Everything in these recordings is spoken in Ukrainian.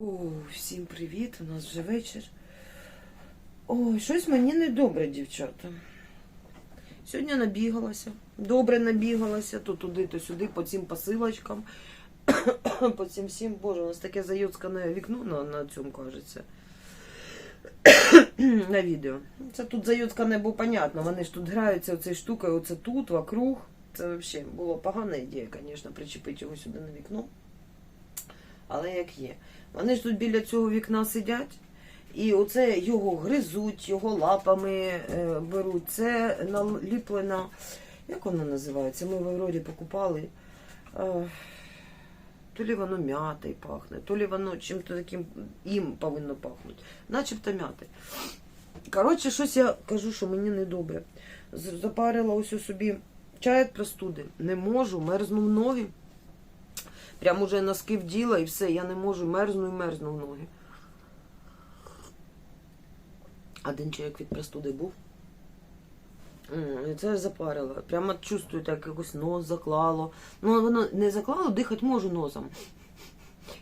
О, всім привіт! У нас вже вечір. Ой, щось мені не добре, дівчата. Сьогодні набігалася. Добре набігалася, то туди, то сюди, по цим посилочкам. по цим всім, боже, у нас таке заюцкане вікно на, на цьому кажеться. на відео. Це тут заюцкане, бо понятно. Вони ж тут граються оцею штукою, оце тут, вокруг. Це взагалі була погана ідея, звісно, причепити його сюди на вікно. Але як є. Вони ж тут біля цього вікна сидять, і оце його гризуть, його лапами е, беруть. Це наліплено, як воно називається? Ми в Аврорі покупали. Е, то лі воно м'ятою пахне, то лі воно чим-то таким їм повинно пахнути. Начебто м'ятою. Коротше, щось я кажу, що мені недобре. Запарила ось собі чай від простуди. Не можу, мерзну в ноги. Прям уже носки вділа і все, я не можу, мерзну і мерзну в ноги. Один чоловік від простуди був. Це запарило. Прямо чувствую, так якось нос заклало. Ну, воно не заклало, дихати можу носом.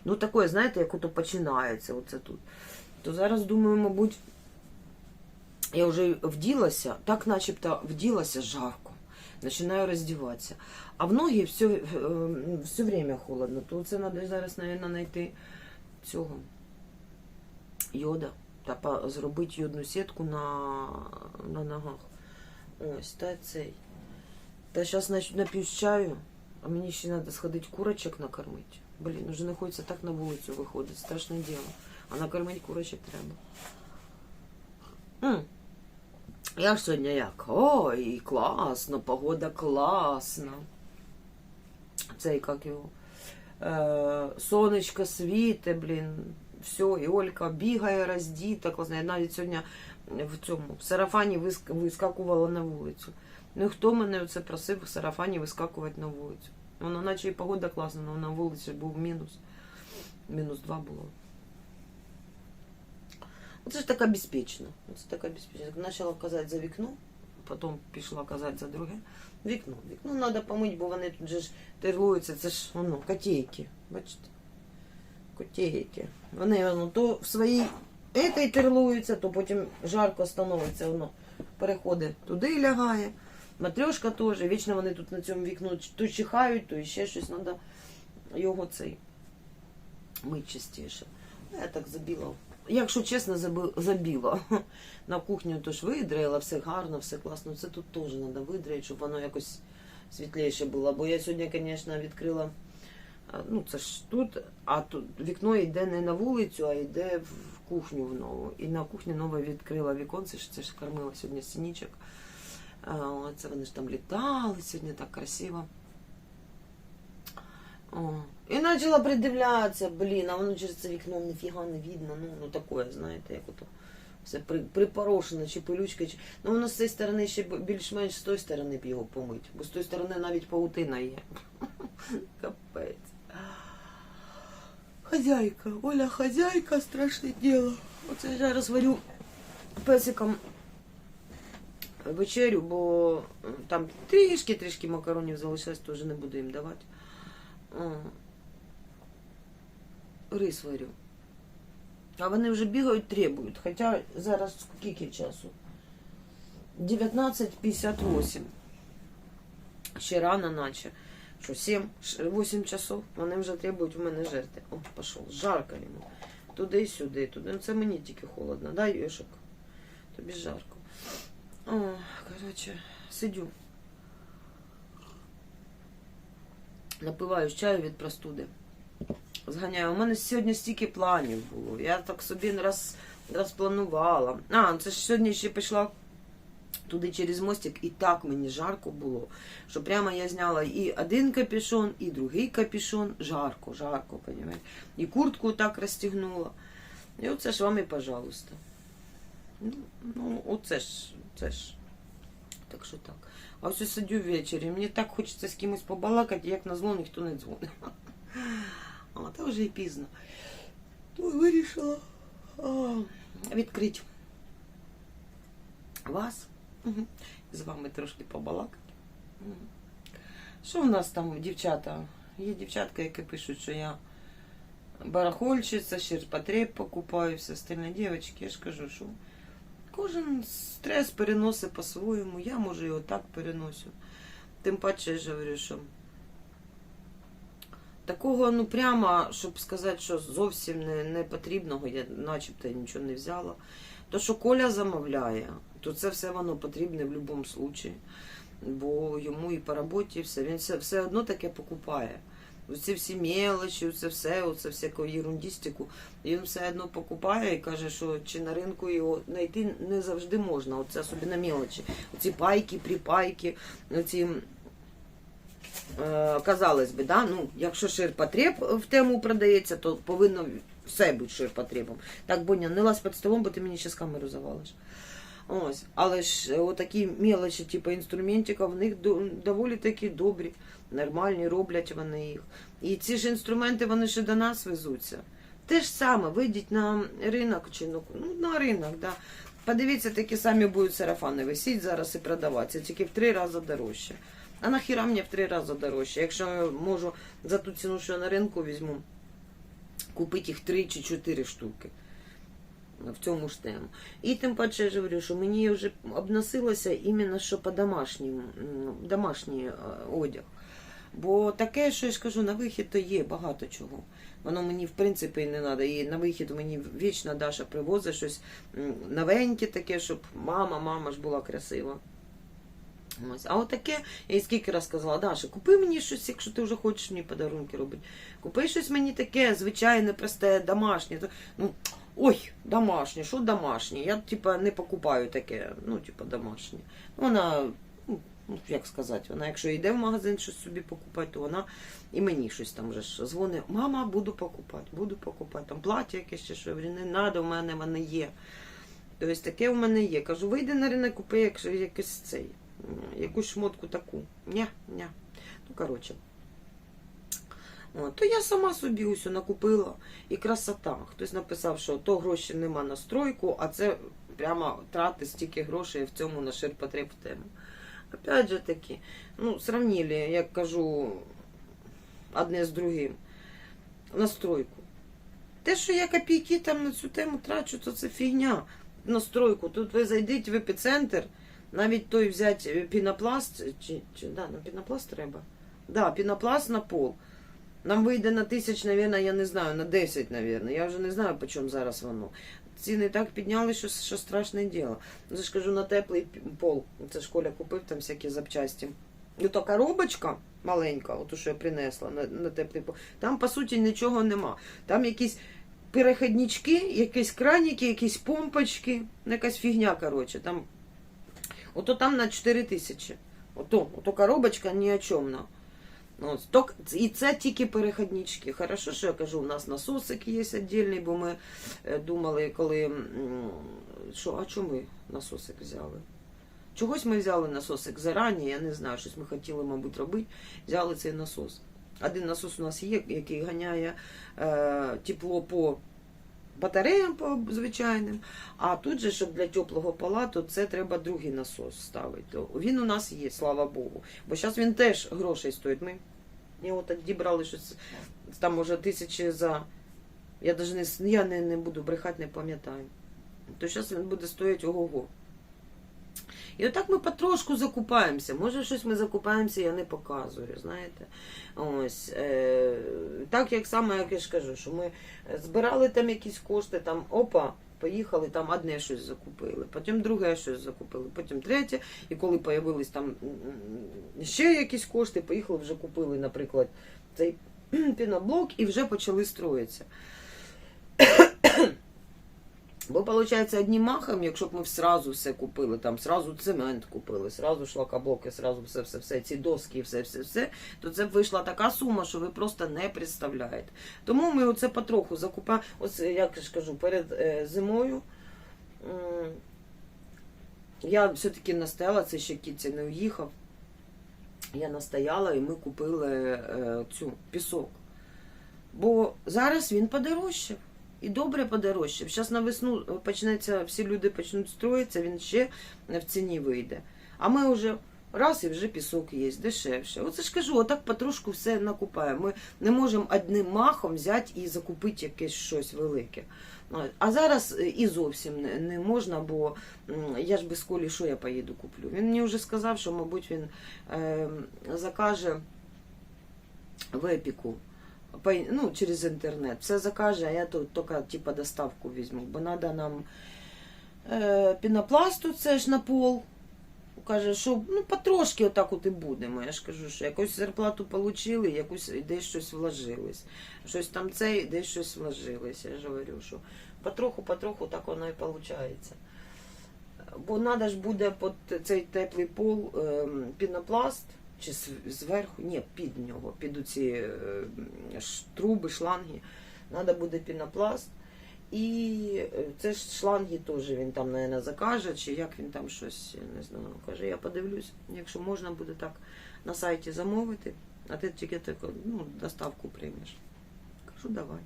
Ну, таке, знаєте, як ото починається оце тут. То зараз думаю, мабуть, я вже вділася, так начебто вділася жарко. Починаю роздіватися. А в ноги все, все время холодно. То це треба зараз, мабуть, знайти цього йода та зробити йодну сітку на, на ногах. Ось, та цей. Та зараз нап'ю з чаю, а мені ще треба сходити курочок накормити. Блін, вже не хочеться так на вулицю виходити, страшне діло. А накормити курочок треба. М. Я ж сьогодні як? Ой, класно, погода класна. Цей як його. Е, сонечко світе, блін. Все, і Олька бігає, роздіта, класно. Я навіть сьогодні в цьому в сарафані виск- вискакувала на вулицю. Ну хто мене це просив в сарафані вискакувати на вулицю? Воно наче і погода класна, але на вулиці був мінус. Мінус два було. Оце ж така безпечна. Оце така безпечна. Почала казати за вікно, потім пішла казати за друге. Вікно. Вікно треба помити, бо вони тут же ж терлуються. Це ж воно, котейки. Бачите? Котейки. Вони воно то в своїй етой терлуються, то потім жарко становиться, воно переходить туди і лягає. Матрьошка теж. Вічно вони тут на цьому вікну то чихають, то ще щось треба його цей мить частіше. Я так забіла. Якщо чесно, забіла. На кухню то ж видраїла, все гарно, все класно. Це тут теж треба видраїти, щоб воно якось світліше було. Бо я сьогодні, звісно, відкрила. Ну, це ж тут, а тут вікно йде не на вулицю, а йде в кухню в нову. І на кухні нове відкрила віконце, це ж кормила сьогодні синічок. Це вони ж там літали сьогодні так красиво. І почала придивлятися, блін, а воно через це вікно ніфіга не видно. Ну, ну таке, знаєте, як ото все при, припорошено, чи пилючка, чи. Ну воно з цієї сторони ще більш-менш з тої сторони б його помить. Бо з тої сторони навіть паутина є. Капець. Хазяйка, Оля, хазяйка, страшне діло. Оце я зараз варю песикам вечерю, бо там трішки-трішки макаронів залишилось, теж не буду їм давати. Рис варю. А вони вже бігають, требують. Хоча зараз скільки часу? 19.58. Ще рано наче. Що 7, 8 часов. Вони вже требують в мене жерти. О, пішов. Жарко йому. Туди сюди, туди. Це мені тільки холодно, да, Йошик? Тобі жарко. О, коротше, сидю. Напиваю чаю від простуди. Зганяю. У мене сьогодні стільки планів було. Я так собі роз, розпланувала. А, це ж сьогодні ще пішла туди через мостик, і так мені жарко було. Що прямо я зняла і один капюшон, і другий капюшон. Жарко, жарко, понімаєте. І куртку так розтягнула. І оце ж вам і пожалуйста. Ну, ну оце ж, це ж. Так що так. А ось сидю ввечері. Мені так хочеться з кимось побалакати, як на зло ніхто не дзвонить. А та вже і пізно. То вирішила відкрити вас. З вами трошки побалакати. Що в нас там, дівчата? Є дівчатка, які пишуть, що я барахольщиця, ширпотреб покупаю, все остальне. Дівчатки, я ж кажу, що кожен стрес переносить по-своєму. Я може його так переносю. Тим паче я ж говорю, що такого, ну прямо, щоб сказати, що зовсім не, не потрібного, я начебто нічого не взяла. То, що Коля замовляє, то це все воно потрібне в будь-якому випадку. Бо йому і по роботі все. Він все, все одно таке покупає. Оці всі мелочі, це все, оце всяку ерундістику. Він все одно покупає і каже, що чи на ринку його знайти не завжди можна. Оце особливо мелочі. Оці пайки, припайки, оці е, казалось би, да? ну, якщо ширпотреб в тему продається, то повинно все бути ширпотребом. Так, Боня, не лазь під столом, бо ти мені ще з камеру завалиш. Ось, але ж е, отакі мелочі, типу інструментика, в них доволі такі добрі, нормальні, роблять вони їх. І ці ж інструменти, вони ще до нас везуться. Те ж саме, вийдіть на ринок чи ну, ну, на ринок, да. Подивіться, такі самі будуть сарафани висіть зараз і продаватися, тільки в три рази дорожче. А нахіра мені в три рази дорожче. Якщо я можу за ту ціну, що я на ринку візьму, купити їх три чи чотири штуки. В цьому ж тему. І тим паче я говорю, що мені вже обносилося іменно що по домашнім, домашній е, одяг. Бо таке, що я ж кажу, на вихід то є багато чого. Воно мені в принципі і не треба. І на вихід мені вічно Даша привозить щось новеньке таке, щоб мама, мама ж була красива. Ось. А от таке, я їй скільки раз сказала, Даша, купи мені щось, якщо ти вже хочеш мені подарунки робити. Купи щось мені таке, звичайне, просте, домашнє. Ну, ой, домашнє, що домашнє? Я типа не покупаю таке, ну, типа домашнє. Вона, ну, як сказати, вона, якщо йде в магазин щось собі покупати, то вона і мені щось там вже дзвонить. Мама, буду покупати, буду покупати. Там плаття якесь ще що не треба, в мене воно є. Тобто таке в мене є. Кажу, вийди на ринок, купи якщо якийсь цей, якусь шмотку таку. Ня, ня. Ну, коротше. От, то я сама собі усю накупила і красота. Хтось написав, що то гроші нема на стройку, а це прямо трати стільки грошей в цьому на ширпотреб тему. Опять же таки, ну, сравнили, як кажу, одне з другим. На стройку. Те, що я копійки там на цю тему трачу, то це фігня. На стройку. Тут ви зайдіть в епіцентр, навіть той взяти е, пінопласт, чи, чи да, на пінопласт треба. Да, пінопласт на пол. Нам вийде на тисяч, навірно, я не знаю, на 10, навірно. Я вже не знаю, по чому зараз воно. Ціни так підняли, що, що страшне діло. Ну, кажу, на теплий пол. Це ж Коля купив там всякі запчасті. Ну, то коробочка маленька, от що я принесла на, на теплий пол. Там, по суті, нічого нема. Там якісь переходнички, якісь краніки, якісь помпочки, ну, якась фігня, коротше. Там... Ото там на 4 тисячі. Ото, ото коробочка ні о чому. От, ток, і це тільки переходнички. Хорошо, що я кажу, у нас насосик є віддільний, бо ми е, думали, коли. Що, а чому ми насосик взяли? Чогось ми взяли насосик зарані, я не знаю, щось ми хотіли, мабуть, робити. Взяли цей насос. Один насос у нас є, який ганяє е, тепло по батареям по звичайним. А тут же, щоб для теплого палату, це треба другий насос ставити. Він у нас є, слава Богу. Бо зараз він теж грошей стоїть. Ми його так дібрали щось там може тисячі за. Я даже не, я не, не буду брехати, не пам'ятаю. То зараз він буде стоїти ого-го. І отак ми потрошку закупаємося. Може, щось ми закупаємося, я не показую, знаєте. Ось. Е, так як саме, як я ж кажу, що ми збирали там якісь кошти, там опа, поїхали, там одне щось закупили, потім друге щось закупили, потім третє. І коли появились там ще якісь кошти, поїхали, вже купили, наприклад, цей піноблок і вже почали строїтися. Бо, виходить, одним махом, якщо б ми сразу все купили, там сразу цемент купили, сразу шлакоблоки, сразу все, все, все, ці доски, все, все, все, то це б вийшла така сума, що ви просто не представляєте. Тому ми оце потроху закупаємо. Ось як я ж кажу, перед е, зимою м, я все-таки настояла, це ще кіця не уїхав. Я настояла і ми купили е, цю пісок. Бо зараз він подорожчав. І добре подорожчав. Зараз на весну почнеться, всі люди почнуть строїтися, він ще в ціні вийде. А ми вже Раз і вже пісок є, дешевше. Оце ж кажу, отак потрошку все накупаємо. Ми не можемо одним махом взяти і закупити якесь щось велике. А зараз е, і зовсім не можна, бо я ж без колі, що я поїду куплю. Він мені вже сказав, що, мабуть, він е, закаже в епіку. Ну, через інтернет. Все закаже, а я тут тільки типа доставку візьму. Бо треба нам е, пінопласту, це ж на пол. Каже, що ну потрошки отак от і будемо. Я ж кажу, що якусь зарплату отримали, якусь десь щось вложилось. Щось там це, десь щось вложилось. Я ж говорю, що потроху, потроху так воно і виходить. Бо треба ж буде під цей теплий пол ем, пінопласт, чи зверху, ні, під нього, під оці е, труби, шланги. Треба буде пінопласт. І е, це ж шланги теж він там, мабуть, закаже, чи як він там щось, не знаю, каже, я подивлюсь, якщо можна буде так на сайті замовити, а ти тільки таку, ну, доставку приймеш. Кажу, давай.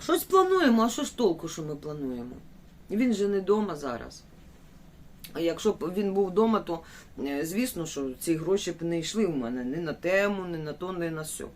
Щось плануємо, а що ж толку, що ми плануємо? Він же не вдома зараз. А якщо б він був вдома, то е, звісно, що ці гроші б не йшли в мене ні на тему, ні на то, ні на сьо.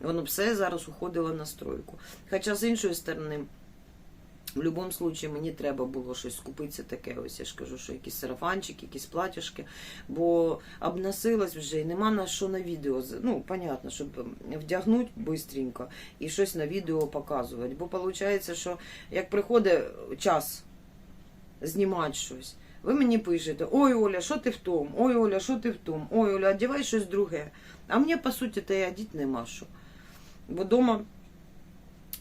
Воно б все зараз уходило на стройку. Хоча з іншої сторони, в будь-якому випадку мені треба було щось купитися таке. Ось я ж кажу, що якісь сарафанчики, якісь платяшки, бо обносилась вже і нема на що на відео. Ну, понятно, щоб вдягнути швидко і щось на відео показувати. Бо виходить, що як приходить час знімати щось. Ви мені пишете, ой, Оля, що ти в тому? Ой, Оля, що ти в тому? Ой, Оля, одягай щось друге. А мені, по суті, та й одіти нема що. Бо дома,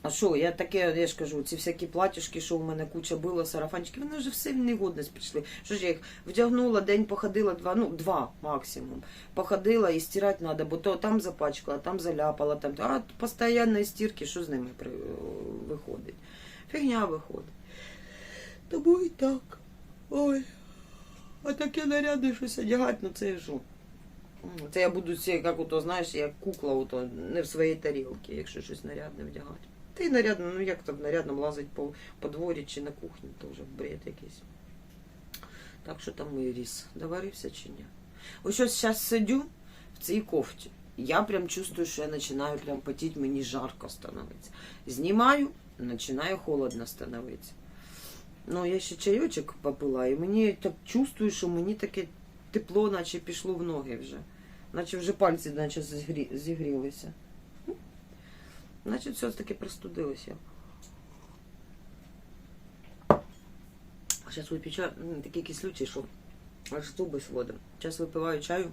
а що, я таке, я ж кажу, ці всякі платіжки, що у мене куча було, сарафанчики, вони вже все в негодність прийшли. Що ж я їх вдягнула, день походила, два, ну, два максимум. Походила і стирати треба, бо то там запачкала, там заляпала, там, а постійної стірки, що з ними виходить? Фігня виходить. Тому і так. Ой. А таке нарядне щось одягати, ну це ж. Це я буду ці, як ото, знаєш, як кукла, ото, не в своїй тарілці, якщо щось нарядне вдягати. Та й нарядно, ну як там нарядно лазить по, по дворі чи на кухні, то вже бред якийсь. Так що там мій ріс доварився чи ні? Ось ось зараз сидю в цій кофті. Я прям чувствую, що я починаю прям потіти, мені жарко становиться. Знімаю, починає холодно становитися. Ну, я ще чайочок попила, і мені так чувствую, що мені таке тепло, наче пішло в ноги вже. Наче вже пальці наче зігрі... зігрілися. Значить, все-таки простудилася. Зараз вип'ю м, такий що аж зуби сводом. Зараз випиваю чаю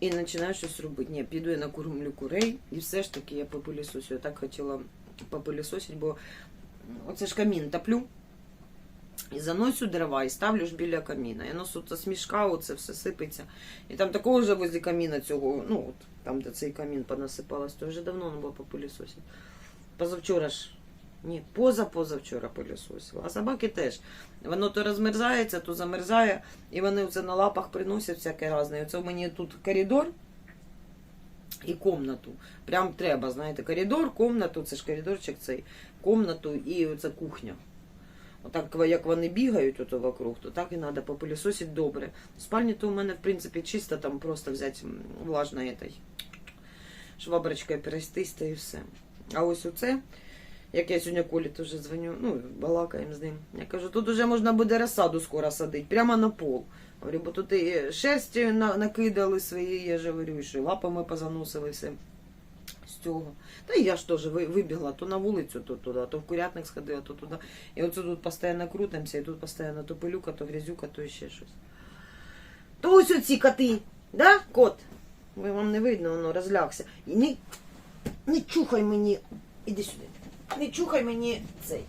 і починаю щось робити. Ні, піду я накормлю курей, і все ж таки я попилісосю. Я так хотіла попилісосити, бо оце ж камін топлю. І заносю дрова і ставлю ж біля каміна. І воно з смішка, оце все сипеться. І там такого вже возле каміна цього, ну от там, де цей камін понасипалось, то вже давно не було попилісосити. Позавчора ж. Ні, поза-позавчора пилісосила. А собаки теж. Воно то розмерзається, то замерзає, і вони це на лапах приносять всяке різне. Оце в мені тут коридор і комнату. Прям треба, знаєте, коридор, комнату, це ж коридорчик цей, комнату і оце кухня. Отак, як вони бігають ото вокруг, то так і треба попилісосити добре. В спальні то у мене, в принципі, чисто там просто взяти м, влажно этой шваброчкою перестись та і все. А ось оце, як я сьогодні Колі теж дзвоню, ну, балакаємо з ним. Я кажу, тут вже можна буде розсаду скоро садити, прямо на пол. Говорю, бо тут і шерсті на- накидали свої, я ж говорю, і що лапами позаносили все з цього. Та я ж теж вибігла то на вулицю, то туди, то в курятник сходила, то туди. І оце тут постійно крутимося, і тут постійно то пилюка, то грязюка, то ще щось. То ось оці коти, да, кот? Ви вам не видно, воно розлягся. І не, не чухай мені. Іди сюди. Не чухай мені цей.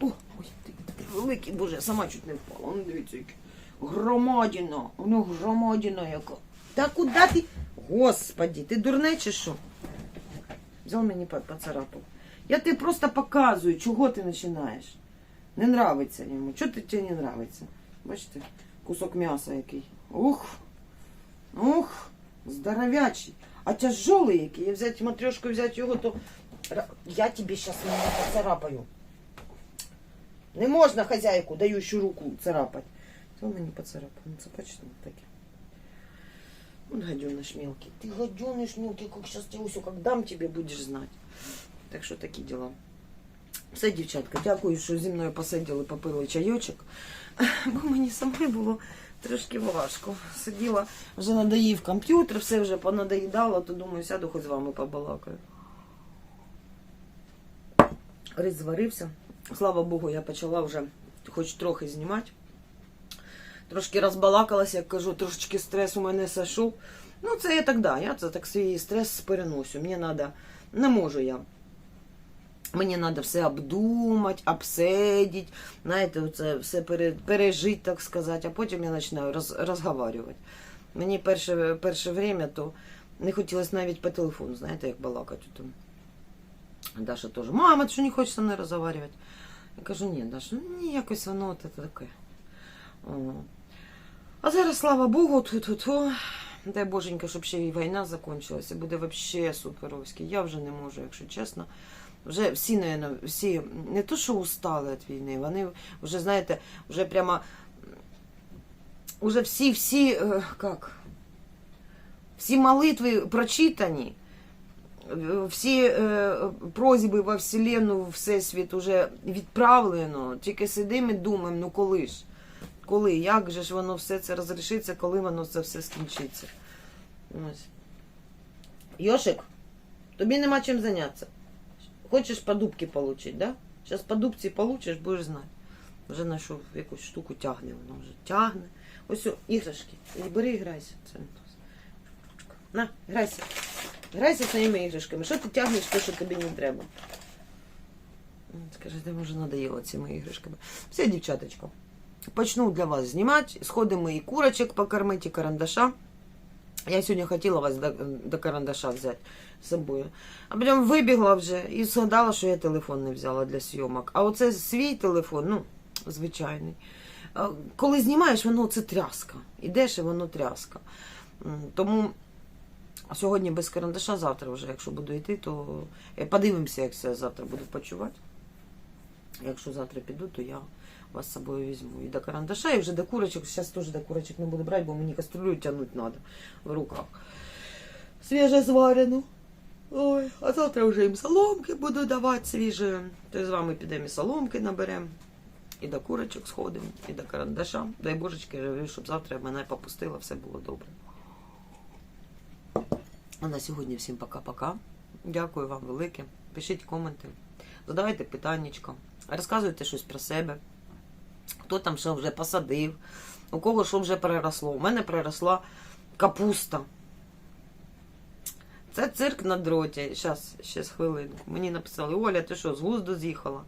О, ой, ти, ти великий, боже, я сама чуть не впала. Ну, дивіться, який. Громадіна. У нього громадіна яка. Та куди ти? Господі, ти дурне що? Взял мені поцарапав. Я тобі просто показую, чого ти починаєш. Не нравиться йому. Чого тебе не нравиться? Бачите, кусок м'яса який. Ух! Ух! Здоровячий. А тяжелий який. Я взяти матрешку, взяти його, то я тобі зараз поцарапаю. Не можна хазяйку, даючу руку царапати. Хто мені поцарапав? Ну, це почти таке. Вот гаденыш мелкий. Ты гаденыш мелкий, как сейчас тебе все, как дам тебе, будешь знать. Так що такі діла. Все, дівчатка, дякую, що зі мною посиділи, попили чайочок. Бо мені самой було трошки важко. Сиділа, вже надоїв комп'ютер, все вже понадоїдало, то думаю, сяду хоч з вами побалакаю. Рис зварився. Слава Богу, я почала вже хоч трохи знімати. Трошки розбалакалася, як кажу, трошечки стрес у мене сошов. Ну, це я так, да, я це так свій стрес переносю. Мені треба, не можу я. Мені треба все обдумати, обсидіти, знаєте, це все пережити, так сказати, а потім я починаю роз, розговорювати. Мені перше, перше время то не хотілося навіть по телефону, знаєте, як балакати. То Даша теж, мама, ти що не хочеш зі мною розговорювати? Я кажу, ні, Даша, ну ні, якось воно от таке. О. А зараз, слава Богу, ту-ту-ту. Дай Боженька, щоб ще і війна закінчилася. Буде взагалі суперовський. Я вже не можу, якщо чесно. Вже всі, наверное, всі не то, що устали від війни, вони вже, знаєте, вже прямо уже всі, всі, е, як, всі молитви прочитані, всі е, просьби во Вселенну, в Всесвіт уже відправлено. Тільки сидимо і думаємо, ну коли ж? Коли? Як же ж воно все це розрішиться, коли воно це все скінчиться? Ось. Йошик, тобі нема чим зайнятися. Хочеш по дубки получить, да? Зараз по дубці получиш, будеш знати. Вже знайшов якусь штуку тягне, воно вже тягне. Ось іграшки. Бери і грайся. Це на, грайся. Грайся своїми іграшками. Що ти тягнеш, те, що тобі не треба? Скажи, ти може надоїло цими іграшками. Все, дівчаточко. Почну для вас знімати. Сходимо і курочок покормити, і карандаша. Я сьогодні хотіла вас до, до карандаша взяти з собою. А потім вибігла вже і згадала, що я телефон не взяла для зйомок. А оце свій телефон, ну, звичайний. Коли знімаєш, воно це тряска. Ідеш і воно тряска. Тому сьогодні без карандаша, завтра вже, якщо буду йти, то е, подивимося, як це завтра буду почувати. Якщо завтра піду, то я вас з собою візьму. І до карандаша, і вже до курочок. Зараз теж до курочок не буду брати, бо мені кастрюлю тягнути треба в руках. Свіже зварену. Ой, а завтра вже їм соломки буду давати свіже. То з вами підемо і соломки наберемо. І до курочок сходимо, і до карандаша. Дай божечки, живі, щоб завтра мене попустило, все було добре. А на сьогодні всім пока-пока. Дякую вам велике. Пишіть коменти, задавайте питаннячка, розказуйте щось про себе. Хто там що вже посадив, у кого що вже переросло. У мене переросла капуста. Це цирк на дроті. Щас, ще з хвилинку. Мені написали, Оля, ти що, з глузду з'їхала?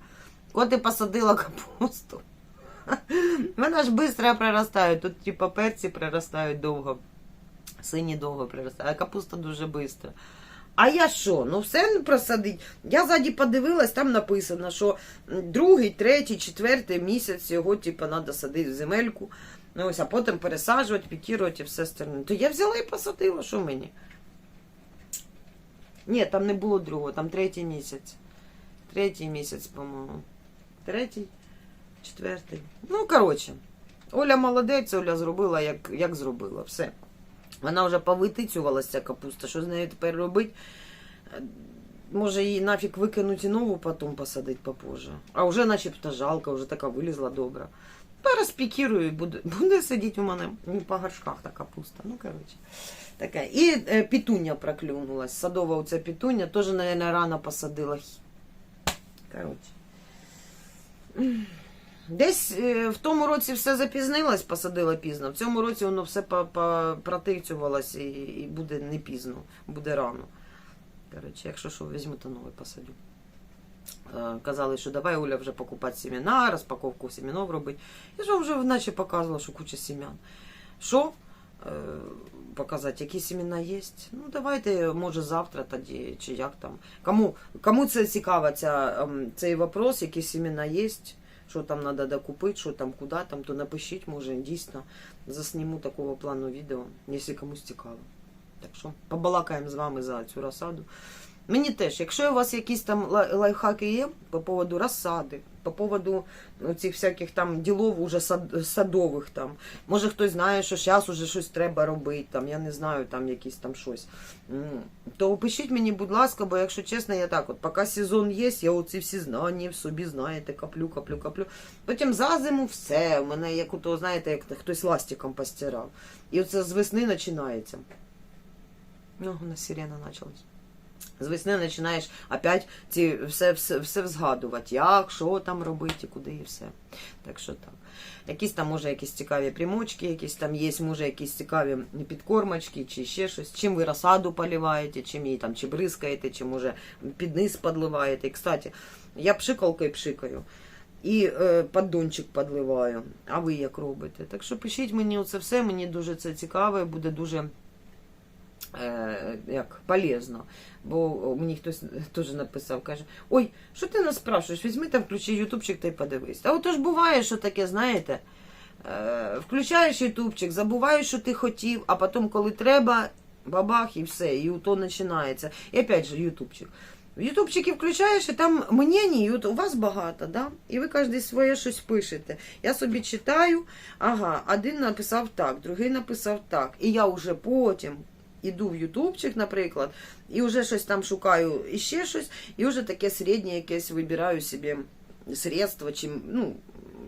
Кого ти посадила капусту? Вона ж швидко приростає. Тут типа перці приростають довго. Сині довго приростають, а капуста дуже швидко. А я що? Ну все просадить. Я ззаді подивилась, там написано, що другий, третій, четвертий місяць його, типу, треба садити в земельку. Ну ось, а потім пересаджувати, пікірувати і все остальне. То я взяла і посадила, що мені? Ні, там не було другого, там третій місяць. Третій місяць, по-моєму. Третій, четвертий. Ну, коротше. Оля молодець, Оля зробила, як, як зробила. Все. Вона вже повитицювалася, капуста. Що з нею тепер робити? Е, Може її нафіг викинути і нову потім посадити попозже. А вже начебто жалко, вже така вилізла добра. Переспікірую і буде, буде сидіти у мене по горшках та капуста. Ну, коротше. Таке. І е, пітуня проклюнулась. Садова оця пітуня, теж, мабуть, рано посадила. Коротше. Десь е, в тому році все запізнилось, посадила пізно. В цьому році воно все протицювалось і, буде не пізно, буде рано. Коротше, якщо що, візьму, то новий посадю. Е, Казали, що давай Оля вже покупати семена, розпаковку семенов робити. Я ж вже наче показувала, що куча семян. Що? Е, Показати, які семена є. Ну, давайте, може, завтра тоді, чи як там. Кому, кому це цікаво, ця, ем, цей вопрос, які семена є, що там треба докупити, що там, куди там, то напишіть, може, дійсно засніму такого плану відео, якщо комусь цікаво. Так що побалакаємо з вами за цю розсаду. Мені теж, якщо у вас якісь там лайфхаки є по поводу розсади, по поводу ну, цих всяких там ділов уже сад, садових там. Може хтось знає, що зараз уже щось треба робити, там, я не знаю, там якісь там щось. То пишіть мені, будь ласка, бо якщо чесно, я так от, поки сезон є, я оці всі знання в собі, знаєте, каплю, каплю, каплю. Потім за зиму все. У мене як ото, знаєте, як хтось ластиком постирав. І оце з весни починається. Ну, у нас сирена почалась. З весни починаєш опять ці все, все, все згадувати, як, що там робити, куди і все. Так що так. Якісь там, може, якісь цікаві примочки, якісь там є, може, якісь цікаві підкормочки, чи ще щось. Чим ви розсаду поливаєте, чим її там, чи бризкаєте, чи може під низ подливаєте. І, кстати, я пшикалкою пшикаю. І е, поддончик подливаю. А ви як робите? Так що пишіть мені це все, мені дуже це цікаво буде дуже як, полезно. Бо мені хтось теж написав, каже: Ой, що ти нас спрашуєш? Візьми там, включи ютубчик та й подивись. А ото ж буває, що таке, знаєте, е, включаєш ютубчик, забуваєш, що ти хотів, а потім, коли треба, бабах і все, і то починається. І опять же, ютубчик. Ютубчики включаєш, і там мнені, у вас багато, да? і ви кожен своє щось пишете. Я собі читаю, ага, один написав так, другий написав так. І я вже потім іду в ютубчик, наприклад, і вже щось там шукаю і ще щось, і вже таке середнє якесь вибираю собі средство, чи ну,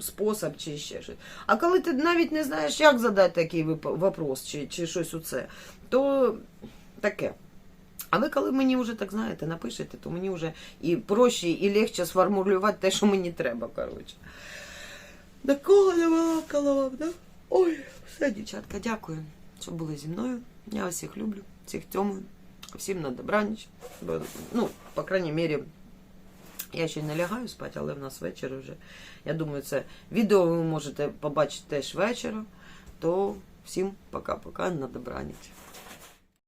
спосіб, чи ще щось. А коли ти навіть не знаєш, як задати такий вопрос, чи, чи щось у це, то таке. А ви коли мені вже так знаєте, напишете, то мені вже і проще, і легше сформулювати те, що мені треба, коротше. До кого не вам, да? Ой, все, дівчатка, дякую, що були зі мною. Я всіх люблю, всіх тьомую. Всім на добраніч. Бо, Ну, по крайній мірі, я ще не лягаю спати, але в нас вечір вже. Я думаю, це відео ви можете побачити теж вечора. То всім пока-пока на добраніч.